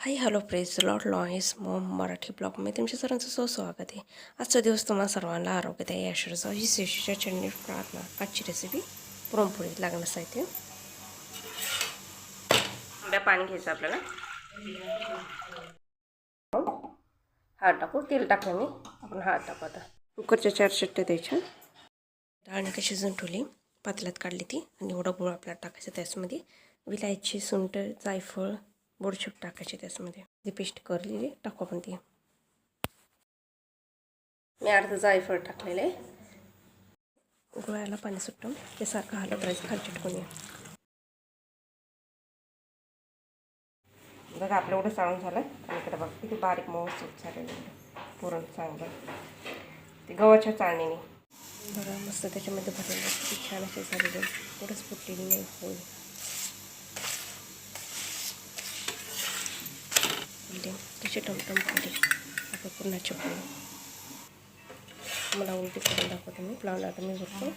हाय hello प्रेज लॉट लॉईस मॉम मराठी ब्लॉगमध्ये तुमच्या सर्वांचं सो स्वागत आहे. आजचा दिवस तुम्हाला सर्वांना आरोग्यदायी आशीर्वाद ही शेषीच्या चटणी प्रार्थना आजची रेसिपी पुरणपोळी लागणार साहित्य आंब्या पाणी घ्यायचं आपल्याला. हळद टाकू. तेल टाकलं मी. आपण हळद टाकू आता. कुकरच्या चार शिट्ट्या द्यायच्या. डाळ कशी शिजून ठेवली. पातल्यात काढली ती. आणि एवढा गुळ आपल्याला टाकायचं त्याच्यामध्ये. विलायची सुंठ जायफळ बोडशेप टाकायची त्याच्यामध्ये. ती पेस्ट करलेली टाकू आपण ती. मी अर्ध जायफळ टाकलेलं आहे. गुळाला पाणी सुटून ते सारखं हलत राहायचं खाली चिटकून बघा आपलं एवढं चाळून झालं. आणि इकडे बघा किती बारीक मऊ सूट झालेलं पुरण चांगलं. ते गव्हाच्या चाळणीने. बघा मस्त त्याच्यामध्ये भरलेलं किती छान असे झालेले थोडंच फुटलेली नाही होईल. असे टमटम फुलले आता पुरणाचे पोळी मला उलटी करून दाखवते मी. लावून आता मी भरतो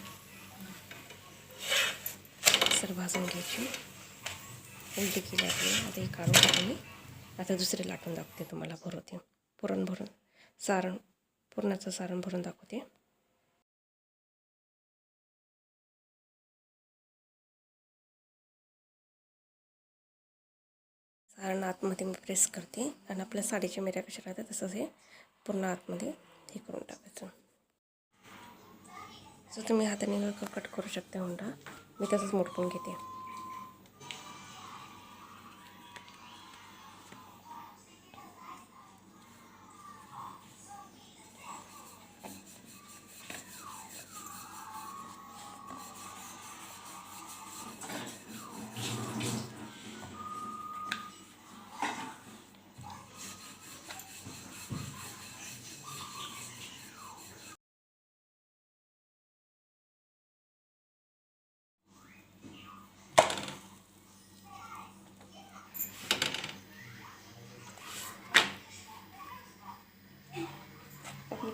सर भाजून घ्यायची. उलटी केली आपली आता हे काढून टाकून मी. आता दुसरे लाटून दाखवते तुम्हाला भरवते. पुरण भरून सारण पुरणाचं सारण भरून दाखवते. सारण आतमध्ये मी प्रेस करते आणि आपल्या साडीच्या मिऱ्या कशा राहतात तसंच हे पूर्ण आतमध्ये हे करून टाकायचं. सो तुम्ही हाताने कट करू शकता हुंडा मी तसंच मोडकून घेते.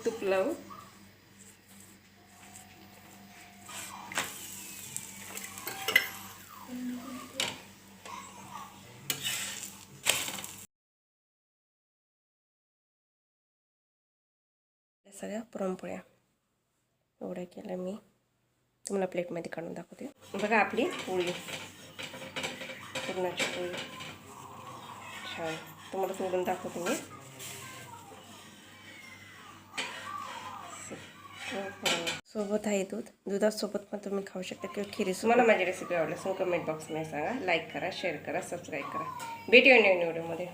तूप लावू सगळ्या पुरणपोळ्या एवढ्या केल्या मी. तुम्हाला प्लेटमध्ये काढून दाखवते. बघा आपली पोळी. पुरणाची पोळी. छान. तुम्हाला सोडून दाखवते मी. सोबत आहे दूध. दुधासोबत पण तुम्ही खाऊ शकता किंवा खिरी मला माझी रेसिपी आवडली सो कमेंट बॉक्समध्ये सांगा. लाईक करा शेअर करा सबस्क्राईब करा. भेटूया नवीन व्हिडिओमध्ये